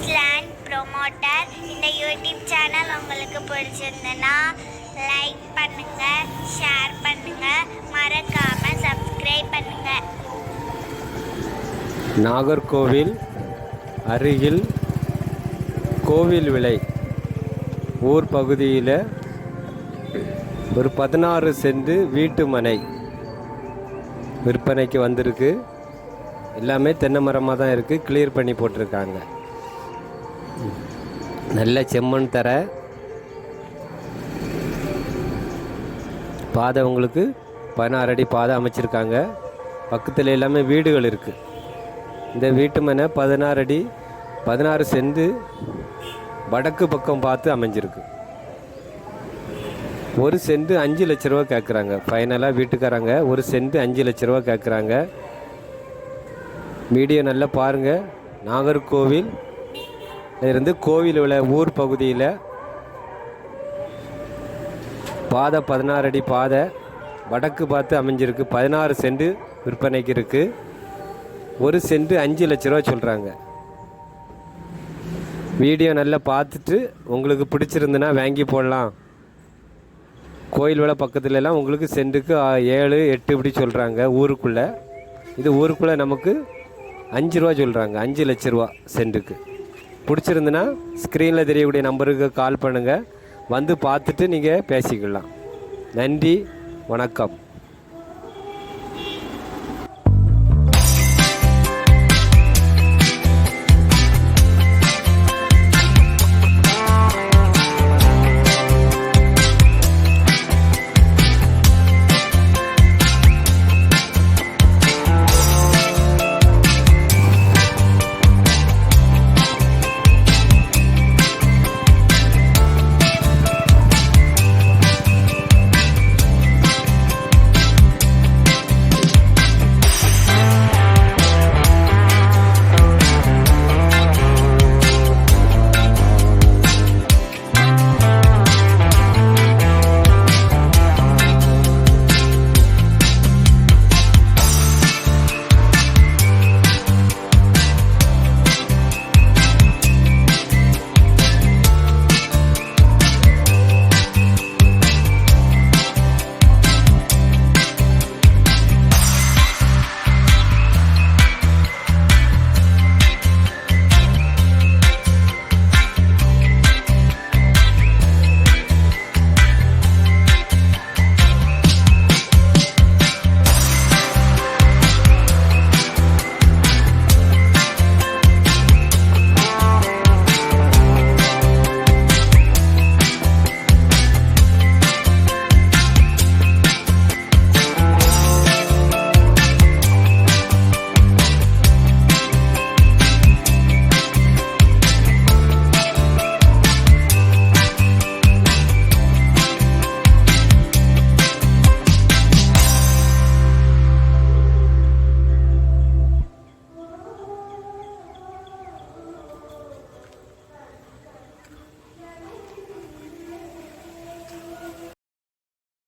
Slang promoter இந்த YouTube channel உங்களுக்கு பிடிச்சிருந்ததுன்னா லைக் பண்ணுங்க ஷேர் பண்ணுங்க. மறக்காம சப்ஸ்கிரைப் பண்ணுங்க. நாகர்கோவில் அருகில் கோவில் விலை ஊர் பகுதியில் ஒரு பதினாறு சென்ட் வீட்டு மனை விற்பனைக்கு வந்திருக்கு. எல்லாமே தென்னை மரமாக தான் இருக்குது கிளியர் பண்ணி போட்டிருக்காங்க. நல்ல செம்மண் தர. பாதை உங்களுக்கு பதினாறு அடி பாதை அமைச்சிருக்காங்க. பக்கத்தில் எல்லாமே வீடுகள் இருக்குது இந்த வீட்டு மனை பதினாறு அடி பதினாறு சென்ட் வடக்கு பக்கம் பார்த்து அமைஞ்சிருக்கு. ஒரு சென்ட் அஞ்சு லட்ச ரூபா கேட்குறாங்க ஃபைனலாக வீட்டுக்காரங்க ஒரு சென்ட் அஞ்சு லட்ச ரூபா கேட்குறாங்க வீடியோ நல்லா பாருங்கள் நாகர்கோவில். இருந்து கோவில் உள்ள ஊர் பகுதியில் பாதை பதினாறு அடி பாதை. வடக்கு பார்த்து அமைஞ்சிருக்கு. பதினாறு சென்ட் விற்பனைக்கு இருக்குது ஒரு சென்ட் அஞ்சு லட்ச ரூபா சொல்கிறாங்க வீடியோ நல்லா பார்த்துட்டு உங்களுக்கு பிடிச்சிருந்துன்னா வாங்கி போடலாம். கோயில் விலை பக்கத்துலலாம் உங்களுக்கு சென்ட்டுக்கு ஏழு எட்டு இப்படி சொல்கிறாங்க ஊருக்குள்ளே. இது ஊருக்குள்ளே நமக்கு அஞ்சு ரூபா சொல்கிறாங்க அஞ்சு லட்ச ரூபா சென்ட்டுக்கு. பிடிச்சிருந்துன்னா ஸ்க்ரீனில் தெரியக்கூடிய நம்பருக்கு கால் பண்ணுங்கள் வந்து பார்த்துட்டு நீங்கள் பேசிக்கலாம். நன்றி வணக்கம்.